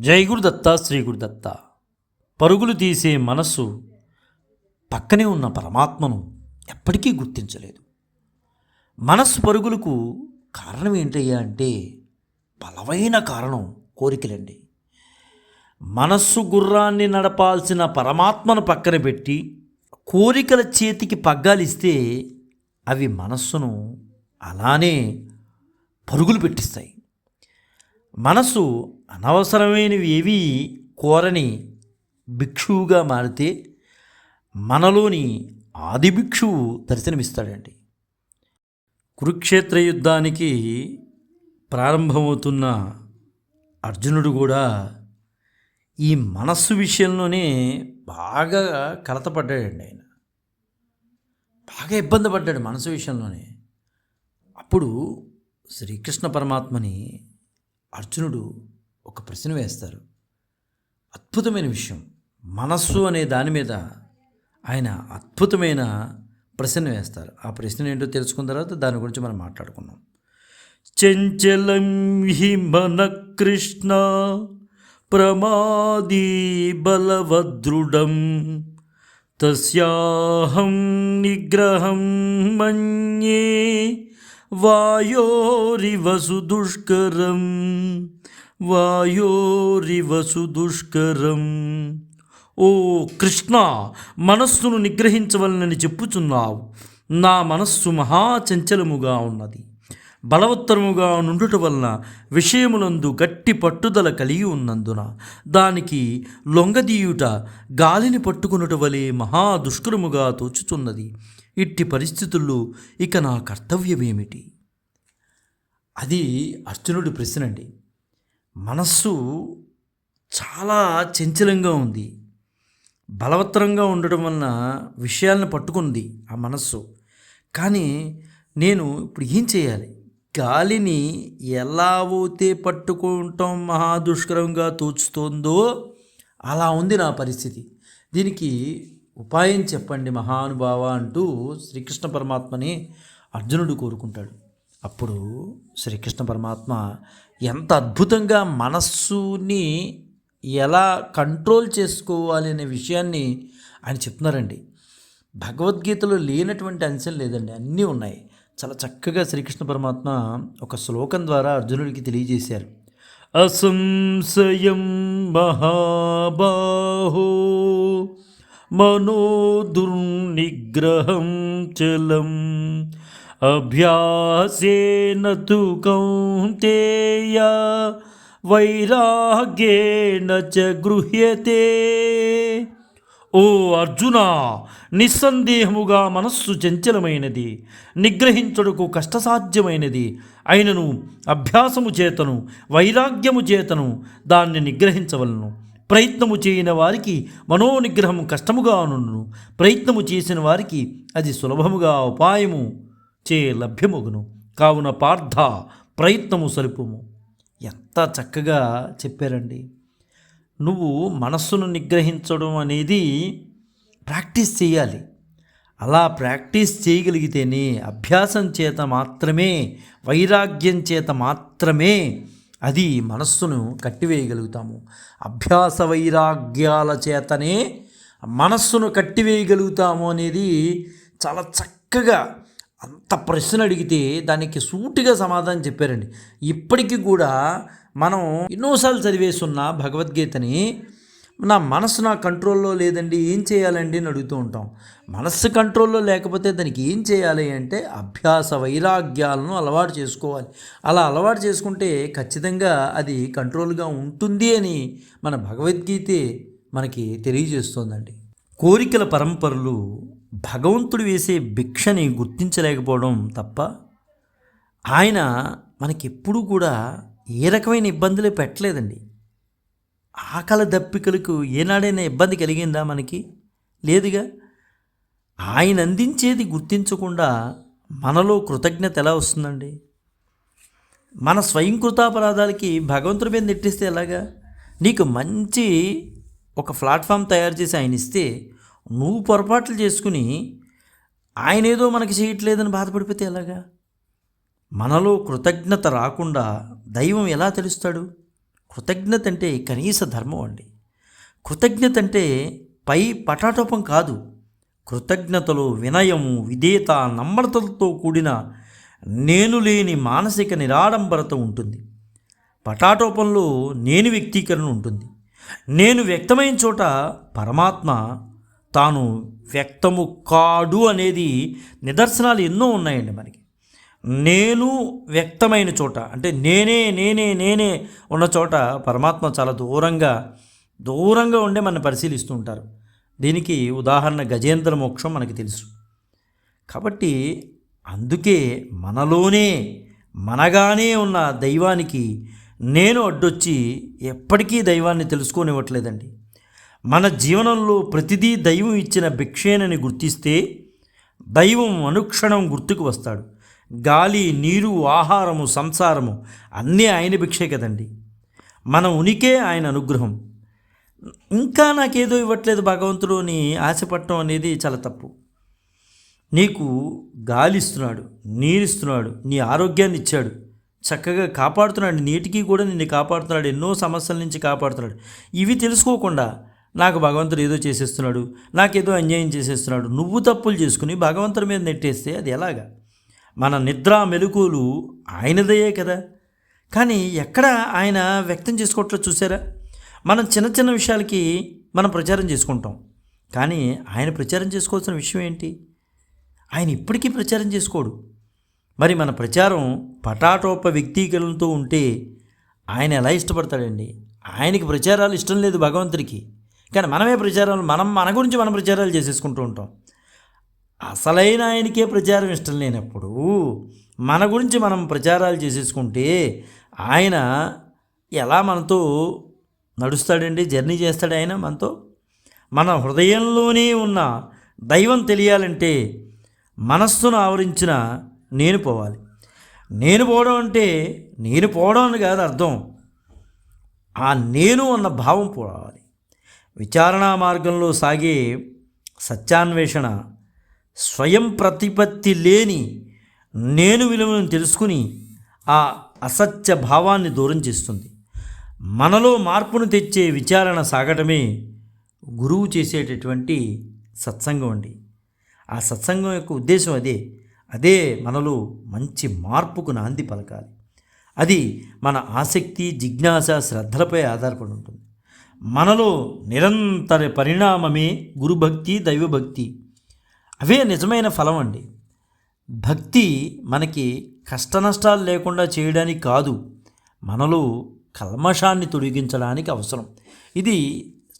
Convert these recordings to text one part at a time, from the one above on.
జై గురుదత్త శ్రీ గురుదత్త. పరుగులు తీసే మనస్సు పక్కనే ఉన్న పరమాత్మను ఎప్పటికీ గుర్తించలేదు. మనస్సు పరుగులకు కారణం ఏంటయ్యా అంటే బలమైన కారణం కోరికలండి. మనస్సు గుర్రాన్ని నడపాల్సిన పరమాత్మను పక్కన పెట్టి కోరికల చేతికి పగ్గాలిస్తే అవి మనస్సును అలానే పరుగులు పెట్టిస్తాయి. మనసు అనవసరమైనవి ఏవి కోరని భిక్షువుగా మారితే మనలోని ఆది భిక్షువు దర్శనమిస్తాడండి. కురుక్షేత్ర యుద్ధానికి ప్రారంభమవుతున్న అర్జునుడు కూడా ఈ మనస్సు విషయంలోనే బాగా కలతపడ్డాడండి ఆయన. బాగా ఇబ్బంది పడ్డాడు మనసు విషయంలోనే. అప్పుడు శ్రీకృష్ణ పరమాత్మని అర్జునుడు ఒక ప్రశ్న వేస్తారు. అద్భుతమైన విషయం. మనస్సు అనే దాని మీద ఆయన అద్భుతమైన ప్రశ్న వేస్తారు. ఆ ప్రశ్న ఏంటో తెలుసుకున్న తర్వాత దాని గురించి మనం మాట్లాడుకున్నాం చంచలం హి మన కృష్ణ ప్రమాదీ బలవదృఢం తస్యాహం నిగ్రహం మన్యే వాయోరివసు దుష్కరం వాయోరివసు దుష్కరం. ఓ కృష్ణ మనస్సును నిగ్రహించవలనని చెప్పుచున్నావు. నా మనస్సు మహాచంచలముగా ఉన్నది. బలవత్తరముగా నుండుట వలన విషయములందు గట్టి పట్టుదల కలిగి ఉన్నందున దానికి లొంగదీయుట గాలిని పట్టుకునుట వలె మహా దుష్కరముగా తోచుతున్నది ఇట్టి పరిస్థితుల్లో ఇక నా కర్తవ్యమేమిటి? అది అర్జునుడి ప్రశ్న అండి. మనస్సు చాలా చంచలంగా ఉంది. బలవత్తరంగా ఉండడం వలన విషయాలను పట్టుకుంది ఆ మనస్సు. కానీ నేను ఇప్పుడు ఏం చేయాలి? గాలిని ఎలా పోతే పట్టుకుంటాం మహా దుష్కరంగా తోచుతోందో అలా ఉంది నా పరిస్థితి. దీనికి ఉపాయం చెప్పండి మహానుభావ అంటూ శ్రీకృష్ణ పరమాత్మని అర్జునుడు కోరుకుంటాడు. అప్పుడు శ్రీకృష్ణ పరమాత్మ ఎంత అద్భుతంగా మనస్సుని ఎలా కంట్రోల్ చేసుకోవాలి అనే విషయాన్ని ఆయన చెప్తున్నారండి. భగవద్గీతలో లేనటువంటి అంశం లేదండి అన్నీ ఉన్నాయి. చాలా చక్కగా శ్రీకృష్ణ పరమాత్మ ఒక శ్లోకం ద్వారా అర్జునుడికి తెలియజేశారు. అసంశయం మహాబాహో మనో దుర్నిగ్రహం చలం. అభ్యాసేన తు కౌంతేయ వైరాగ్యేన చ గృహ్యతే. ఓ అర్జున నిస్సందేహముగా మనస్సు చంచలమైనది నిగ్రహించుటకు కష్టసాధ్యమైనది. అయినను అభ్యాసము చేతను వైరాగ్యము చేతను దాన్ని నిగ్రహించవలను. ప్రయత్నము చేయని వారికి మనోనిగ్రహం కష్టముగా నుండును. ప్రయత్నము చేసిన వారికి అది సులభముగా ఉపాయము చే లభ్యమగును. కావున పార్థ ప్రయత్నము సలుపుము. ఎంత చక్కగా చెప్పారండి. నువ్వు మనస్సును నిగ్రహించడం అనేది ప్రాక్టీస్ చేయాలి. అలా ప్రాక్టీస్ చేయగలిగితేనే అభ్యాసం చేత మాత్రమే వైరాగ్యం చేత మాత్రమే అది మనస్సును కట్టివేయగలుగుతాము. అభ్యాస వైరాగ్యాల చేతనే మనస్సును కట్టివేయగలుగుతాము అనేది చాలా చక్కగా అంత ప్రశ్న అడిగితే దానికి సూటిగా సమాధానం చెప్పారండి. ఇప్పటికీ కూడా మనం ఎన్నోసార్లు చదివేసున్న భగవద్గీతని నా మనసు నా కంట్రోల్లో లేదండి ఏం చేయాలండి అని అడుగుతూ ఉంటాం. మనస్సు కంట్రోల్లో లేకపోతే దానికి ఏం చేయాలి అంటే అభ్యాస వైరాగ్యాలను అలవాటు చేసుకోవాలి. అలా అలవాటు చేసుకుంటే ఖచ్చితంగా అది కంట్రోల్గా ఉంటుంది అని మన భగవద్గీతే మనకి తెలియజేస్తోందండి. కోరికల పరంపరలు భగవంతుడు వేసే భిక్షని గుర్తించలేకపోవడం తప్ప ఆయన మనకెప్పుడూ కూడా ఏ రకమైన ఇబ్బందులు పెట్టలేదండి. ఆకలి దప్పికలకు ఏనాడైనా ఇబ్బంది కలిగిందా మనకి? లేదుగా. ఆయన అందించేది గుర్తించకుండా మనలో కృతజ్ఞత ఎలా వస్తుందండి? మన స్వయంకృతాపరాధాలకి భగవంతుడి మీద నెట్టిస్తే ఎలాగా? నీకు మంచి ఒక ప్లాట్ఫామ్ తయారు చేసి ఆయన ఇస్తే నువ్వు పొరపాట్లు చేసుకుని ఆయన ఏదో మనకి చేయట్లేదని బాధపడిపోతే ఎలాగా? మనలో కృతజ్ఞత రాకుండా దైవం ఎలా తెలుస్తాడు? కృతజ్ఞత అంటే కనీస ధర్మం అండి. కృతజ్ఞత అంటే పై పటాటోపం కాదు. కృతజ్ఞతలు వినయము విధేయత నమ్రతలతో కూడిన నేను లేని మానసిక నిరాడంబరత ఉంటుంది. పటాటోపంలో నేను వ్యక్తీకరణ ఉంటుంది. నేను వ్యక్తమైన చోట పరమాత్మ తాను వ్యక్తము కాడు అనేది నిదర్శనాలు ఎన్నో ఉన్నాయండి మనకి. నేను వ్యక్తమైన చోట అంటే నేనే నేనే నేనే ఉన్న చోట పరమాత్మ చాలా దూరంగా దూరంగా ఉండే మనం పరిశీలిస్తూ ఉంటారు. దీనికి ఉదాహరణ గజేంద్ర మోక్షం మనకి తెలుసు. కాబట్టి అందుకే మనలోనే మనగానే ఉన్న దైవానికి నేను అడ్డొచ్చి ఎప్పటికీ దైవాన్ని తెలుసుకోనివ్వట్లేదండి. మన జీవనంలో ప్రతిదీ దైవం ఇచ్చిన భిక్షేనని గుర్తిస్తే దైవం అనుక్షణం గుర్తుకు వస్తాడు. గాలి నీరు ఆహారము సంసారము అన్నీ ఆయన భిక్షే కదండి. మన ఉనికే ఆయన అనుగ్రహం. ఇంకా నాకేదో ఇవ్వట్లేదు భగవంతుడు అని ఆశపడటం అనేది చాలా తప్పు. నీకు గాలి ఇస్తున్నాడు నీరిస్తున్నాడు నీ ఆరోగ్యాన్ని ఇచ్చాడు చక్కగా కాపాడుతున్నాడు నీటికి కూడా నిన్ను కాపాడుతున్నాడు ఎన్నో సమస్యల నుంచి కాపాడుతున్నాడు. ఇవి తెలుసుకోకుండా నాకు భగవంతుడు ఏదో చేసేస్తున్నాడు నాకేదో అన్యాయం చేసేస్తున్నాడు నువ్వు తప్పులు చేసుకుని భగవంతుడి మీద నెట్టేస్తే అది ఎలాగా? మన నిద్ర మెలకువలు ఆయనదయే కదా. కానీ ఎక్కడ ఆయన వ్యక్తం చేసుకోవట్లేదు చూసారా? మనం చిన్న చిన్న విషయాలకి మనం ప్రచారం చేసుకుంటాం. కానీ ఆయన ప్రచారం చేసుకోవాల్సిన విషయం ఏంటి? ఆయన ఇప్పటికీ ప్రచారం చేసుకోడు. మరి మన ప్రచారం పటాటోప వ్యక్తీకరణతో ఉంటే ఆయన ఎలా ఇష్టపడతాడండి? ఆయనకి ప్రచారాలు ఇష్టం లేదు భగవంతుడికి. కానీ మనమే ప్రచారాలు మనం మన గురించి మనం ప్రచారాలు చేసేసుకుంటూ ఉంటాం. అసలైన ఆయనకే ప్రచారం ఇష్టం లేనప్పుడు మన గురించి మనం ప్రచారాలు చేసేసుకుంటే ఆయన ఎలా మనతో నడుస్తాడండి జర్నీ చేస్తాడు ఆయన మనతో? మన హృదయంలోనే ఉన్న దైవం తెలియాలంటే మనస్సును ఆవరించిన నేను పోవాలి. నేను పోవడం అంటే నేను పోవడం అని కాదు అర్థం. ఆ నేను అన్న భావం పోవాలి. విచారణా మార్గంలో సాగే సత్యాన్వేషణ స్వయం ప్రతిపత్తి లేని నేను విలువను తెలుసుకుని ఆ అసత్య భావాన్ని దూరం చేస్తుంది. మనలో మార్పును తెచ్చే విచారణ సాగటమే గురువు చేసేటటువంటి సత్సంగం అండి. ఆ సత్సంగం యొక్క ఉద్దేశం అదే. అదే మనలో మంచి మార్పుకు నాంది పలకాలి. అది మన ఆసక్తి జిజ్ఞాస శ్రద్ధలపై ఆధారపడి ఉంటుంది. మనలో నిరంతర పరిణామమే గురుభక్తి దైవభక్తి. అవే నిజమైన ఫలం అండి భక్తి మనకి కష్టనష్టాలు లేకుండా చేయడానికి కాదు మనలో కల్మషాన్ని తొలగించడానికి అవసరం. ఇది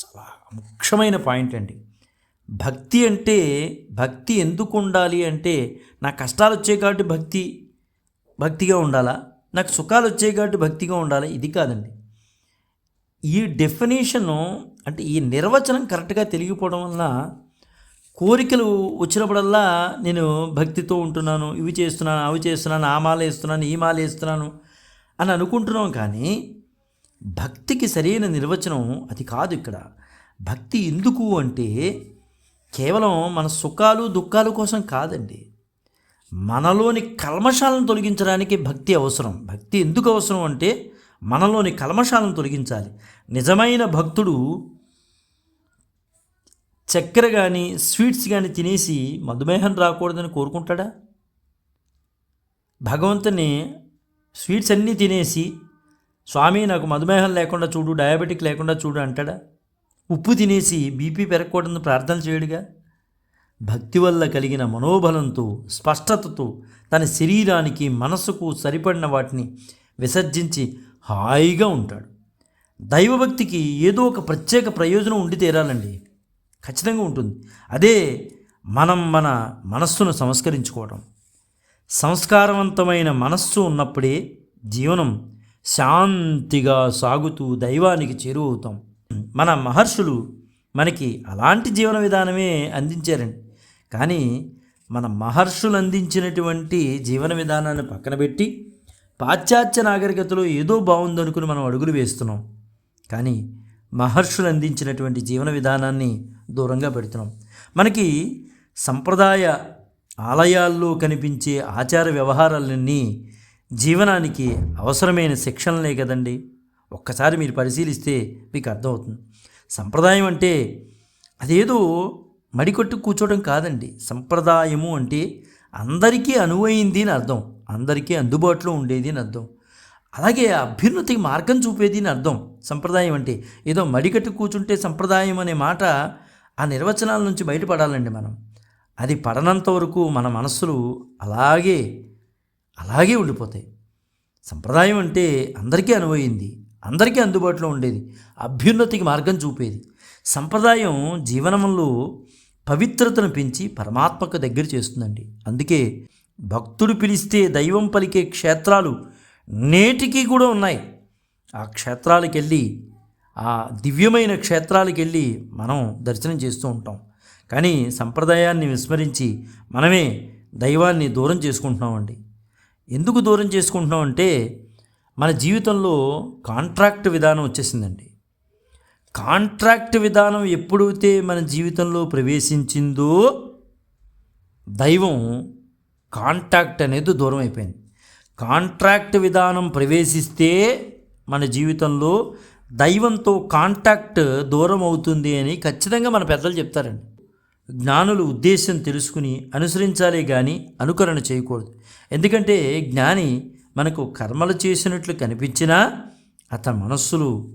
చాలా ముఖ్యమైన పాయింట్ అండి. భక్తి అంటే భక్తి ఎందుకు ఉండాలి అంటే నా కష్టాలు వచ్చాయి కాబట్టి భక్తి భక్తిగా ఉండాలా? నాకు సుఖాలు వచ్చాయి కాబట్టి భక్తిగా ఉండాలి? ఇది కాదండి. ఈ డెఫినేషను అంటే ఈ నిర్వచనం కరెక్ట్గా తెలియకపోవడం వల్ల కోరికలు వచ్చినప్పుడల్లా నేను భక్తితో ఉంటున్నాను ఇవి చేస్తున్నాను అవి చేస్తున్నాను ఆ మాల వేస్తున్నాను ఈ మాల వేస్తున్నాను అని అనుకుంటున్నాం కానీ భక్తికి సరైన నిర్వచనం అది కాదు ఇక్కడ. భక్తి ఎందుకు అంటే కేవలం మన సుఖాలు దుఃఖాల కోసం కాదండి. మనలోని కల్మషాలను తొలగించడానికి భక్తి అవసరం. భక్తి ఎందుకు అవసరం అంటే మనలోని కల్మషాలను తొలగించాలి. నిజమైన భక్తుడు చక్కెర కానీ స్వీట్స్ కానీ తినేసి మధుమేహం రాకూడదని కోరుకుంటాడా? భగవంతుని స్వీట్స్ అన్నీ తినేసి స్వామి నాకు మధుమేహం లేకుండా చూడు డయాబెటిక్ లేకుండా చూడు అంటాడా? ఉప్పు తినేసి బీపీ పెరగకూడదని ప్రార్థన చేయడుగా? భక్తి వల్ల కలిగిన మనోబలంతో స్పష్టతతో తన శరీరానికి మనసుకు సరిపడిన వాటిని విసర్జించి హాయిగా ఉంటాడు. దైవభక్తికి ఏదో ఒక ప్రత్యేక ప్రయోజనం ఉండి తీరాలండి. ఖచ్చితంగా ఉంటుంది. అదే మనం మన మనస్సును సంస్కరించుకోవడం. సంస్కారవంతమైన మనస్సు ఉన్నప్పుడే జీవనం శాంతిగా సాగుతూ దైవానికి చేరువవుతాం. మన మహర్షులు మనకి అలాంటి జీవన విధానమే అందించారండి. కానీ మన మహర్షులు అందించినటువంటి జీవన విధానాన్ని పక్కన పెట్టి పాశ్చాత్య నాగరికతలో ఏదో బాగుందనుకుని మనం అడుగులు వేస్తున్నాం. కానీ మహర్షులు అందించినటువంటి జీవన విధానాన్ని దూరంగా పెడుతున్నాం. మనకి సంప్రదాయ ఆలయాల్లో కనిపించే ఆచార వ్యవహారాలన్నీ జీవనానికి అవసరమైన శిక్షణలే కదండి. ఒక్కసారి మీరు పరిశీలిస్తే మీకు అర్థమవుతుంది. సంప్రదాయం అంటే అదేదో మడికొట్టు కూర్చోవడం కాదండి. సంప్రదాయము అంటే అందరికీ అనువైంది అని అర్థం. అందరికీ అందుబాటులో ఉండేది అని అర్థం. అలాగే అభ్యున్నతికి మార్గం చూపేది అని అర్థం. సంప్రదాయం అంటే ఏదో మడికట్టు కూర్చుంటే సంప్రదాయం అనే మాట ఆ నిర్వచనాల నుంచి బయటపడాలండి మనం. అది పడనంత వరకు మన మనస్సులు అలాగే అలాగే ఉండిపోతాయి. సంప్రదాయం అంటే అందరికీ అనువయింది అందరికీ అందుబాటులో ఉండేది అభ్యున్నతికి మార్గం చూపేది. సంప్రదాయం జీవనంలో పవిత్రతను పెంచి పరమాత్మకు దగ్గర చేస్తుందండి. అందుకే భక్తుడు పిలిస్తే దైవం పలికే క్షేత్రాలు నేటికి కూడా ఉన్నాయి. ఆ క్షేత్రాలకు వెళ్ళి ఆ దివ్యమైన క్షేత్రాలకు వెళ్ళి మనం దర్శనం చేస్తూ ఉంటాం. కానీ సంప్రదాయాన్ని విస్మరించి మనమే దైవాన్ని దూరం చేసుకుంటున్నామండి. ఎందుకు దూరం చేసుకుంటున్నాం అంటే మన జీవితంలో కాంట్రాక్ట్ విధానం వచ్చేసిందండి. కాంట్రాక్ట్ విధానం ఎప్పుడైతే మన జీవితంలో ప్రవేశించిందో దైవం కాంట్రాక్ట్ అనేది దూరం అయిపోయింది. కాంట్రాక్ట్ విధానం ప్రవేశిస్తే మన జీవితంలో దైవంతో కాంటాక్ట్ దూరం అవుతుంది అని ఖచ్చితంగా మన పెద్దలు చెప్తారండి. జ్ఞానులు ఉద్దేశం తెలుసుకుని అనుసరించాలే కానీ అనుకరణ చేయకూడదు. ఎందుకంటే జ్ఞాని మనకు కర్మలు చేసినట్లు కనిపించినా అతని మనస్సులు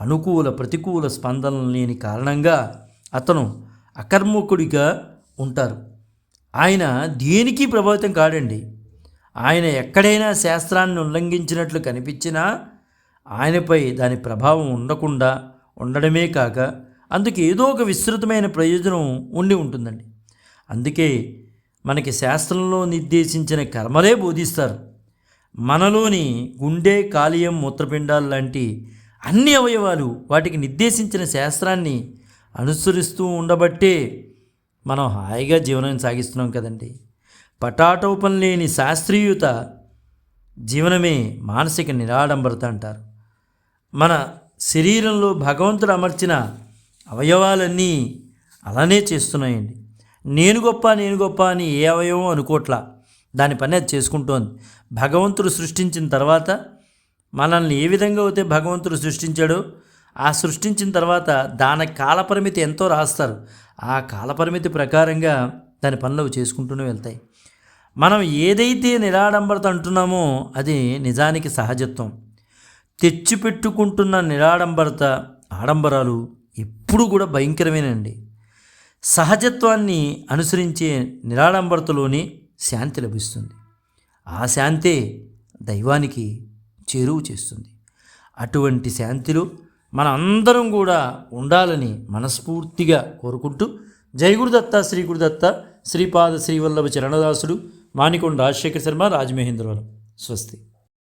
అనుకూల ప్రతికూల స్పందనలు లేని కారణంగా అతను అకర్మకుడిగా ఉంటారు. ఆయన దేనికి ప్రభావితం కాడండి? ఆయన ఎక్కడైనా శాస్త్రాన్ని ఉల్లంఘించినట్లు కనిపించినా ఆయనపై దాని ప్రభావం ఉండకుండా ఉండడమే కాక అందుకు ఏదో ఒక విస్తృతమైన ప్రయోజనం ఉండి ఉంటుందండి. అందుకే మనకి శాస్త్రంలో నిర్దేశించిన కర్మలే బోధిస్తారు. మనలోని గుండె కాలియం మూత్రపిండాలు లాంటి అన్ని అవయవాలు వాటికి నిర్దేశించిన శాస్త్రాన్ని అనుసరిస్తూ ఉండబట్టే మనం హాయిగా జీవనం సాగిస్తున్నాం కదండి. పటాటోపం లేని శాస్త్రీయత జీవనమే మానసిక నిరాడంబరత అంటారు. మన శరీరంలో భగవంతుడు అమర్చిన అవయవాలన్నీ అలానే చేస్తున్నాయండి. నేను గొప్ప నేను గొప్ప అని ఏ అవయవం అనుకోట్లా. దాని పని అది చేసుకుంటోంది. భగవంతుడు సృష్టించిన తర్వాత మనల్ని ఏ విధంగా అయితే భగవంతుడు సృష్టించాడో ఆ సృష్టించిన తర్వాత దాని కాలపరిమితి ఎంతో రాస్తారు. ఆ కాలపరిమితి ప్రకారంగా దాని పనులు అవి చేసుకుంటూనే వెళ్తాయి. మనం ఏదైతే నిరాడంబరత అంటున్నామో అది నిజానికి సహజత్వం. తెచ్చిపెట్టుకుంటున్న నిరాడంబరత ఆడంబరాలు ఎప్పుడు కూడా భయంకరమేనండి. సహజత్వాన్ని అనుసరించే నిరాడంబరతలోనే శాంతి లభిస్తుంది. ఆ శాంతే దైవానికి చేరువు చేస్తుంది. అటువంటి శాంతిలో మన అందరం కూడా ఉండాలని మనస్ఫూర్తిగా కోరుకుంటూ జై గురుదత్త శ్రీ గురుదత్త శ్రీపాద శ్రీవల్లభ చరణదాసుడు మానికొండ రాజశేఖర శర్మ రాజమహేంద్రవరం. స్వస్తి.